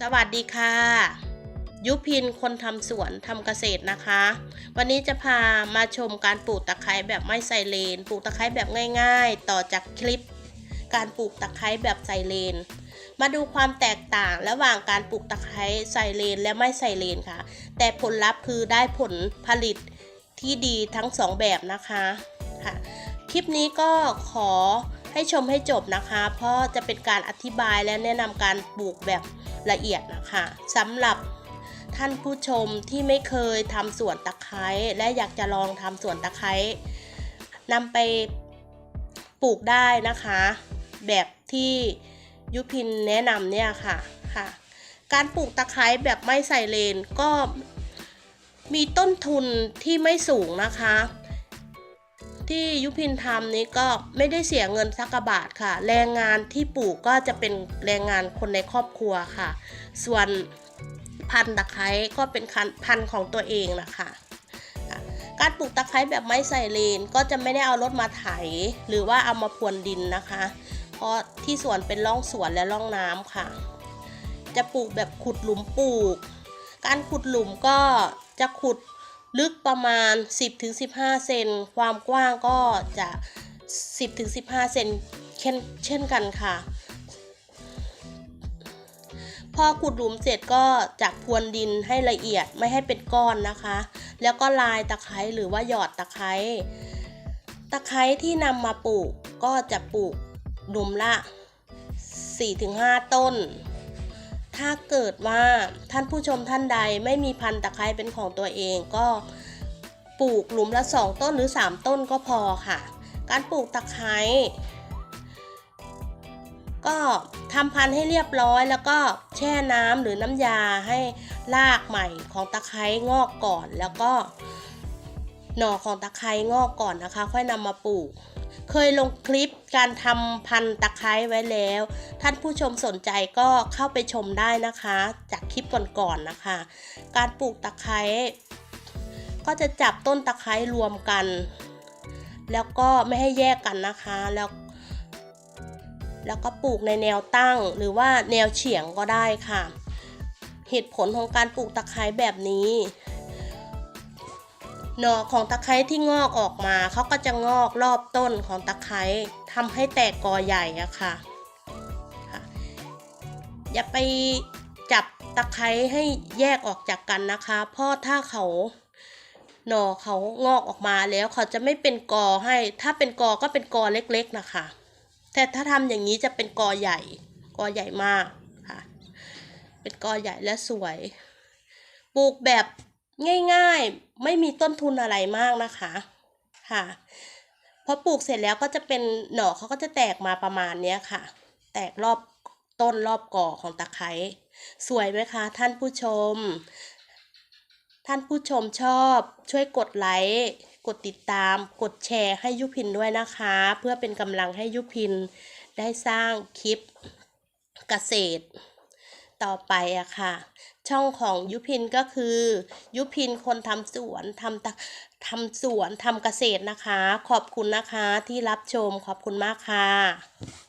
สวัสดีค่ะ ยุพินคนทำสวนทำเกษตรนะคะ วันนี้จะพามาชมการปลูกตะไคร้แบบไม่ใส่เลน ปลูกตะไคร้แบบง่าย ๆ ต่อจากคลิป การปลูกตะไคร้แบบใส่เลน มาดูความแตกต่างระหว่างการปลูกตะไคร้ใส่เลนและไม่ใส่เลนค่ะ แต่ผลลัพธ์คือได้ผลผลิตที่ดีทั้งสองแบบนะคะค่ะ คลิปนี้ก็ขอ ให้ชมให้จบนะคะ เพราะจะเป็นการอธิบายและแนะนำการปลูกแบบละเอียดนะคะสำหรับท่านผู้ชมที่ไม่เคยทำสวนตะไคร้และอยากจะลองทำสวนตะไคร้นำไปปลูกได้นะคะ แบบที่ยุพินแนะนำเนี่ยค่ะค่ะ การปลูกตะไคร้แบบไม่ใส่เลนก็มีต้นทุนที่ไม่สูงนะคะ ที่ยุพินทำนี้ก็ไม่ได้เสียเงินสักกบาทค่ะ แรงงานที่ปลูกก็จะเป็นแรงงานคนในครอบครัวค่ะ ส่วนพันตะไคร้ก็เป็นพันของตัวเองนะคะการปลูกตะไคร้แบบไม่ใส่เลนก็จะไม่ได้เอารถมาไถ หรือว่าเอามาพรวนดินนะคะ เพราะที่สวนเป็นร่องสวนและร่องน้ำค่ะ จะปลูกแบบขุดหลุมปลูก การขุดหลุมก็จะขุด ลึกประมาณ 10-15 เซน ความกว้างก็จะ 10-15 เซนเช่นเช่นกันค่ะ พอขุดหลุมเสร็จก็จะพรวนดินให้ละเอียดไม่ให้เป็นก้อนนะคะ แล้วก็ลายตะไคร้หรือว่าหยอดตะไคร้ ตะไคร้ที่นำมาปลูกก็จะปลูกหลุมละ 4-5 ต้น ถ้าเกิดว่าท่านผู้ชมท่านใดไม่มีพันธุ์ตะไคร้เป็นของตัวเองก็ปลูกหลุมละ 2 ต้นหรือ 3 ต้นก็พอค่ะ การปลูกตะไคร้ก็ทำพันธุ์ให้เรียบร้อยแล้วก็แช่น้ำหรือน้ำยาให้รากใหม่ของตะไคร้งอกก่อน แล้วก็หน่อของตะไคร้งอกก่อนนะคะ ค่อยนำมาปลูก เคยลงคลิปการทำพันตะไคร้ไว้แล้ว ท่านผู้ชมสนใจก็เข้าไปชมได้นะคะ จากคลิปก่อนๆนะคะ การปลูกตะไคร้ก็จะจับต้นตะไคร้รวมกัน แล้วก็ไม่ให้แยกกันนะคะ แล้ว แล้วก็ปลูกในแนวตั้งหรือว่าแนวเฉียงก็ได้ค่ะ เหตุผลของการปลูกตะไคร้แบบนี้ หน่อของตะไคร้ที่งอกออกมาเขาก็จะงอกรอบต้นของตะไคร้ทำให้แตกกอใหญ่อะค่ะ อย่าไปจับตะไคร้ให้แยกออกจากกันนะคะ เพราะถ้าเขาหน่อเขางอกออกมาแล้วเขาจะไม่เป็นกอให้ ถ้าเป็นกอก็เป็นกอเล็กๆนะคะ แต่ถ้าทำอย่างนี้จะเป็นกอใหญ่ กอใหญ่มากค่ะ เป็นกอใหญ่และสวย ปลูกแบบ ง่ายๆไม่มีต้นทุนอะไรมากนะคะค่ะพอปลูกเสร็จแล้วก็จะเป็นหน่อเขาก็จะแตกมาประมาณเนี้ยค่ะ แตกรอบต้นรอบก่อของตะไคร้สวยไหมคะ ท่านผู้ชม ท่านผู้ชมชอบช่วยกดไลค์กดติดตาม กดแชร์ให้ยุพินด้วยนะคะ เพื่อเป็นกำลังให้ยุพินได้สร้างคลิปเกษตร ต่อไปอะค่ะ ช่องของยุพินก็คือ ยุพินคนทำสวนทำตะทำสวนทำเกษตรนะคะ ขอบคุณนะคะที่รับชมขอบคุณมากค่ะ